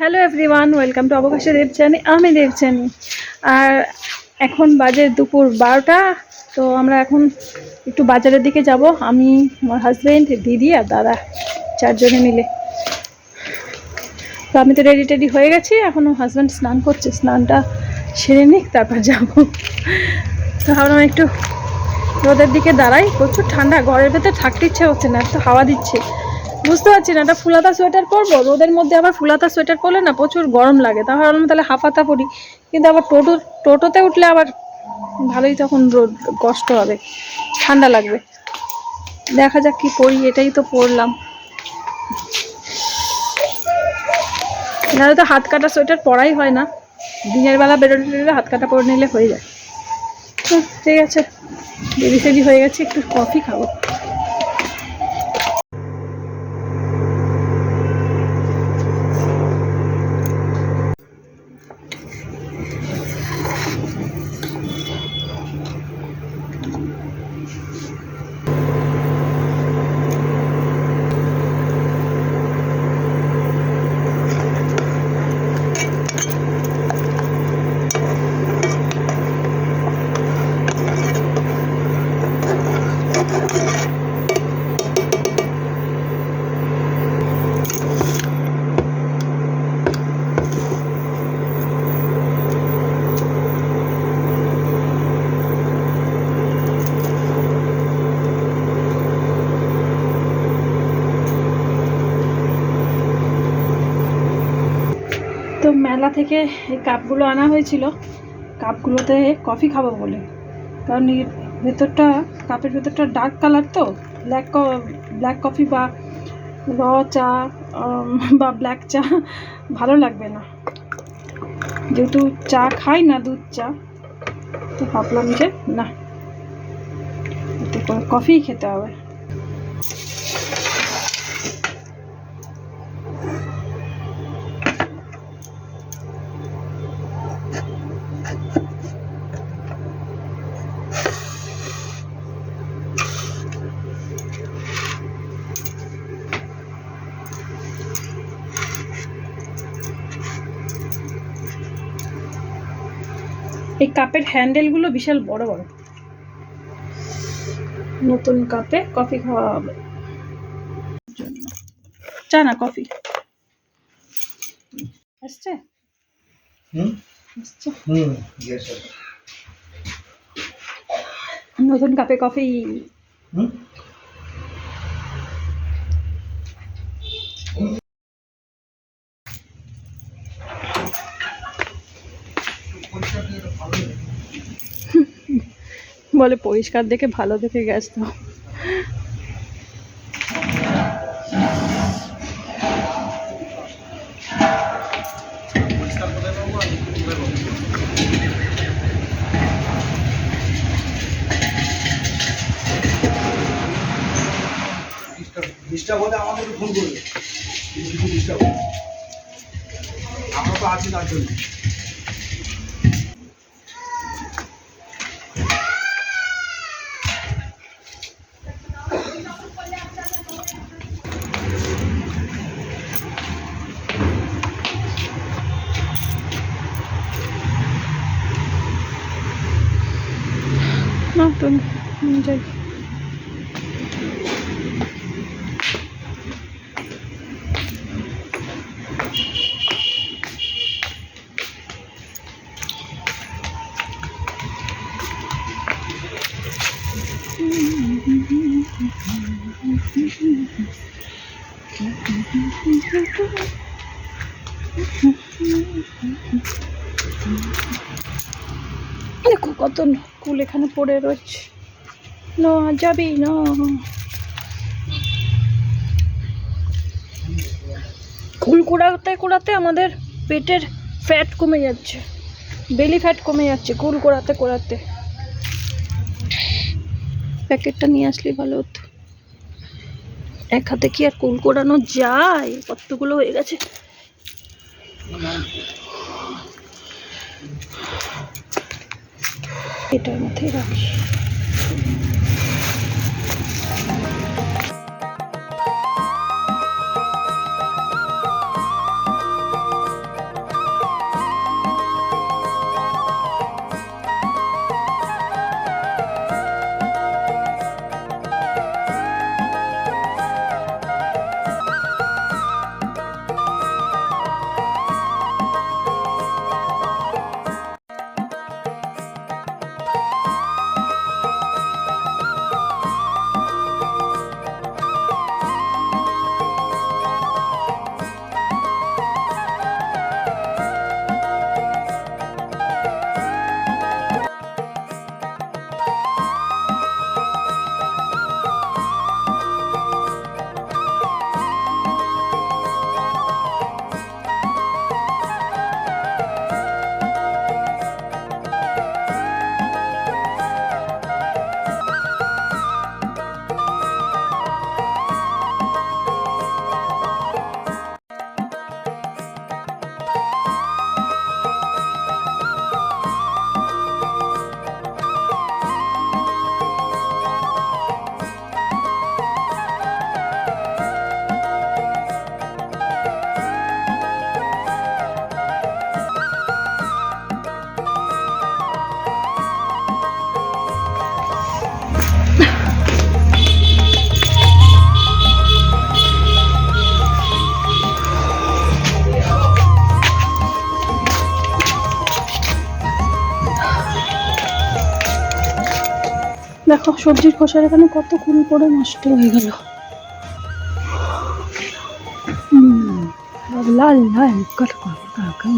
Hello everyone welcome to অবকাশে দেবচানি আমি দেবচানি আর এখন বাজে দুপুর বারোটা, তো আমরা এখন একটু বাজারের দিকে যাব। আমি, আমার হাজব্যান্ড দিদি আর দাদা চারজনে মিলে। তো আমি তো রেডি টেডি হয়ে গেছি এখনও হাজব্যান্ড স্নান করছে, স্নানটা সেরে নিক, তারপর যাব। তো ভাবলাম একটু রোদের দিকে দাঁড়াই, প্রচুর ঠান্ডা, ঘরের ভেতর থাকতে ইচ্ছে হচ্ছে না এত হাওয়া দিচ্ছে। বুঝতে পারছি না একটা ফুলাতা সোয়েটার পরবো? রোদের মধ্যে আবার ফুলাতা সোয়েটার পরলে না প্রচুর গরম লাগে। তাহলে ভাবলাম তাহলে হাফাতা পরি। কিন্তু আবার টোটো, টোটোতে উঠলে আবার ভালোই তখন রোদ, কষ্ট হবে। ঠান্ডা লাগবে। দেখা যাক কি পরি, এটাই তো পরলাম। নাহলে তো হাত কাটা সোয়েটার পরাই হয় না। দিনের বেলা বেরোলে হাত কাটা পরে নিলে হয়ে যায়। ঠিক আছে। দেরি ফেরি হয়ে গেছে, একটু কফি খাব তো মেলা থেকে এই কাপগুলো আনা হয়েছিল। কাপগুলোতে কফি খাব বলে। কারণ ভেতরটা, কাপের ভেতরটা ডার্ক কালার তো ব্ল্যাক ব্ল্যাক কফি বা র চা বা ব্ল্যাক চা ভালো লাগবে না। যেহেতু চা খাই না দুধ চা, তো ভাবলাম যে না কফিই খেতে হবে। এই কাপের হ্যান্ডেলগুলো বিশাল বড় বড়। নতুন কাপে কফি খাওয়া হবে। চা না কফি। আসছে? নতুন কাপে কফি বলে পরিষ্কার দেখে ভালো দেখে গ্যাস দাও ডিস্টার্ব হলে আমাদের ফোন করবে। আমরা তো আছি তার জন্য। নতুন যাই দেখো কত কুল এখানে পড়ে রয়েছে। না, যাবি না। কুল কুড়াতে কুড়াতে আমাদের পেটের ফ্যাট কমে যাচ্ছে। বেলি ফ্যাট কমে যাচ্ছে কুল কুড়াতে কুড়াতে। প্যাকেটটা নিয়ে আসলে ভালো হতো। এক হাতে কি আর কুল কোড়ানো যায়? কতগুলো হয়ে গেছে। এটার মধ্যেই রাখি সবজির খোসার এখানে কত কুল পড়ে নষ্ট হয়ে গেল? লাল লাল কাকা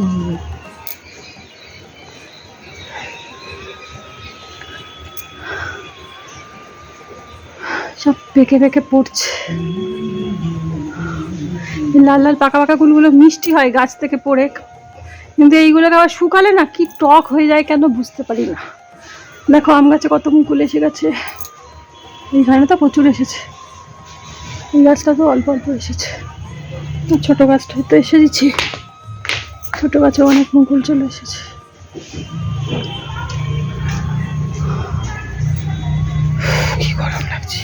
সব পেকে পেকে পড়ছে। লাল লাল, পাকা পাকা কুলগুলো মিষ্টি হয় গাছ থেকে পড়ে। কিন্তু এইগুলোকে আবার শুকালে না কি টক হয়ে যায় কেন বুঝতে পারি না। দেখো আম গাছে কত মুকুল এসে গেছে। এইখানে তো প্রচুর এসেছে। এই গাছটা তো অল্প অল্প এসেছে। ছোটো ছোট গাছটা তো এসে দিচ্ছি। ছোটো গাছে অনেক মুকুল চলে এসেছে। কি গরম লাগছে।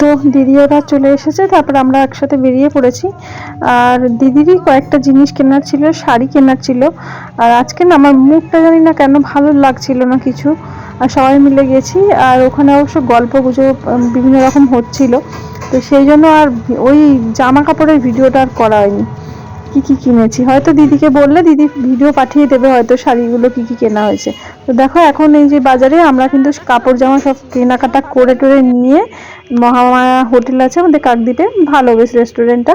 তো দিদি চলে এসেছে, তারপর আমরা একসাথে বেরিয়ে পড়েছি। আর দিদিরই কয়েকটা জিনিস কেনার ছিল, শাড়ি কেনার ছিল। আর আজকে না আমার মুখটা জানি না কেন ভালো লাগছিল না কিছু। আর সবাই মিলে গেছি, আর ওখানে অবশ্য গল্প গুজব বিভিন্ন রকম হচ্ছিল। তো সেই জন্য আর ওই জামা কাপড়ের ভিডিওটা আর করা হয়নি। কি কি কিনেছি? হয়তো দিদিকে বললে দিদি ভিডিও পাঠিয়ে দেবে হয়তো শাড়িগুলো কি কি কেনা হয়েছে। তো দেখো এখন এই যে বাজারে আমরা কিন্তু কাপড় জামা সব কেনাকাটা করে টোরে নিয়ে মহামায়া হোটেল আছে আমাদের কাকদ্বীপে, ভালো বেশ রেস্টুরেন্টটা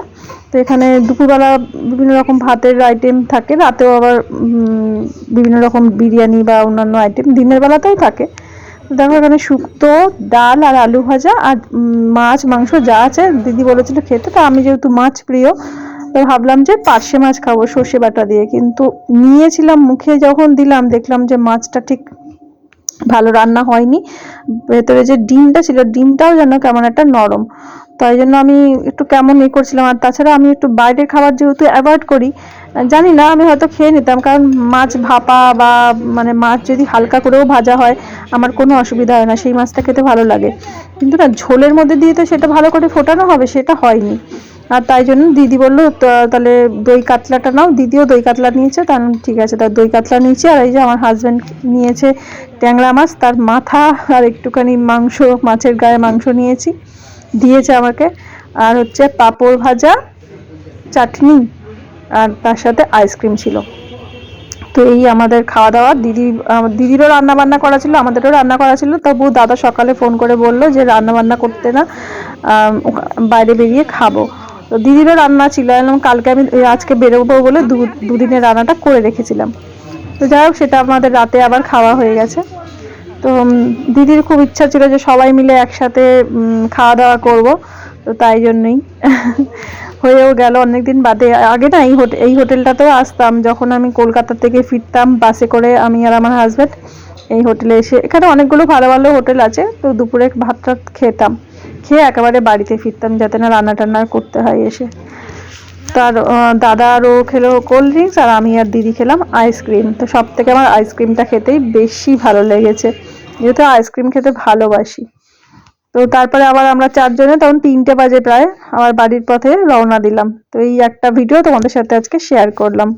তো এখানে দুপুরবেলা বিভিন্ন রকম ভাতের আইটেম থাকে, রাতেও আবার বিভিন্ন রকম বিরিয়ানি বা অন্যান্য আইটেম দিনের বেলাতেও থাকে। দেখো এখানে শুক্তো, ডাল আর আলু ভাজা আর মাছ, মাংস যা আছে দিদি বলেছিল খেতে, তো আমি যেহেতু মাছ প্রিয় তো ভাবলাম যে পার্শে মাছ খাব, সর্ষে বাটা দিয়ে। কিন্তু নিয়েছিলাম, মুখে যখন দিলাম, দেখলাম যে মাছটা ঠিক ভালো রান্না হয়নি। ভেতরে যে ডিমটা ছিল, ডিমটাও যেন কেমন একটা নরম। তাই জন্য আমি একটু কেমন ইয়ে করছিলাম। আর তাছাড়া আমি একটু বাইরের খাবার যেহেতু অ্যাভয়েড করি, জানি না, আমি হয়তো খেয়ে নিতাম। কারণ মাছ ভাপা বা মানে মাছ যদি হালকা করেও ভাজা হয়, আমার কোনো অসুবিধা হয় না। সেই মাছটা খেতে ভালো লাগে। কিন্তু না, ঝোলের মধ্যে দিয়ে তো সেটা ভালো করে ফোটানো হবে, সেটা হয়নি। আর তাই জন্য দিদি বলল, "তা- তাহলে দই কাতলাটা নাও। দিদিও দই কাতলা নিয়েছে তার ঠিক আছে তার দই কাতলা নিয়েছে। আর এই যে আমার হাজব্যান্ড নিয়েছে ট্যাংরা মাছ, তার মাথা আর একটুখানি মাংস, মাছের গায়ে মাংস নিয়েছি, দিয়েছে আমাকে। আর হচ্ছে পাঁপড় ভাজা, চাটনি আর তার সাথে আইসক্রিম ছিল। তো এই আমাদের খাওয়া দাওয়া। দিদি দিদিরও রান্না বান্না করা ছিল, আমাদেরও রান্না করা ছিল। তবু দাদা সকালে ফোন করে বলল যে রান্না বান্না করতে না বাইরে বেরিয়ে খাব। তো দিদিরও রান্না ছিল। এলাম কালকে আমি আজকে বেরোবো বলে দু, দুদিনের রান্নাটা করে রেখেছিলাম। তো যাই হোক, সেটা আমাদের রাতে আবার খাওয়া হয়ে গেছে। তো দিদির খুব ইচ্ছা ছিল যে সবাই মিলে একসাথে খাওয়া দাওয়া করব। তো তাই জন্যই হয়েও গেল অনেকদিন বাদে। আগে না, এই হোটেল এই হোটেলটাতেও আসতাম। যখন আমি কলকাতা থেকে ফিরতাম বাসে করে আমি আর আমার হাজব্যান্ড এই হোটেলে এসে, এখানে অনেকগুলো ভালো ভালো হোটেল আছে। তো দুপুরে ভাত টাত খেতাম। খেয়ে একেবারে বাড়িতে ফিরতাম যাতে না রান্না টান্না করতে হয় এসে। তার দাদা আরও খেলো কোল্ড ড্রিঙ্কস আর আমি আর দিদি খেলাম আইসক্রিম তো সব থেকে আমার আইসক্রিমটা খেতেই বেশি ভালো লেগেছে। যেহেতু আইসক্রিম খেতে ভালোবাসি। তো তারপরে আবার আমরা চারজনে তখন তিনটে বাজে প্রায়, আমার বাড়ির পথে রওনা দিলাম। তো এই একটা ভিডিও তোমাদের সাথে আজকে শেয়ার করলাম।